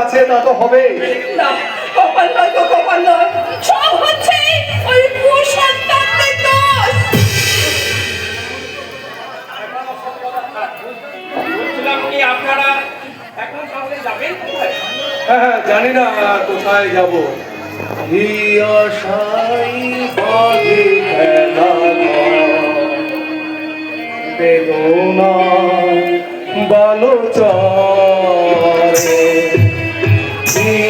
আছে তা তো হবে কপাল নয় তো কপাল নয়। সব হচ্ছে ওই কুসন্তানদের দোষ। আপনারা এখন তাহলে যাবেন কোথায়? হ্যাঁ হ্যাঁ জানি না কোথায় যাব। খেলা বেদনা বালো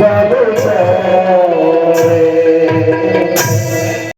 বাবু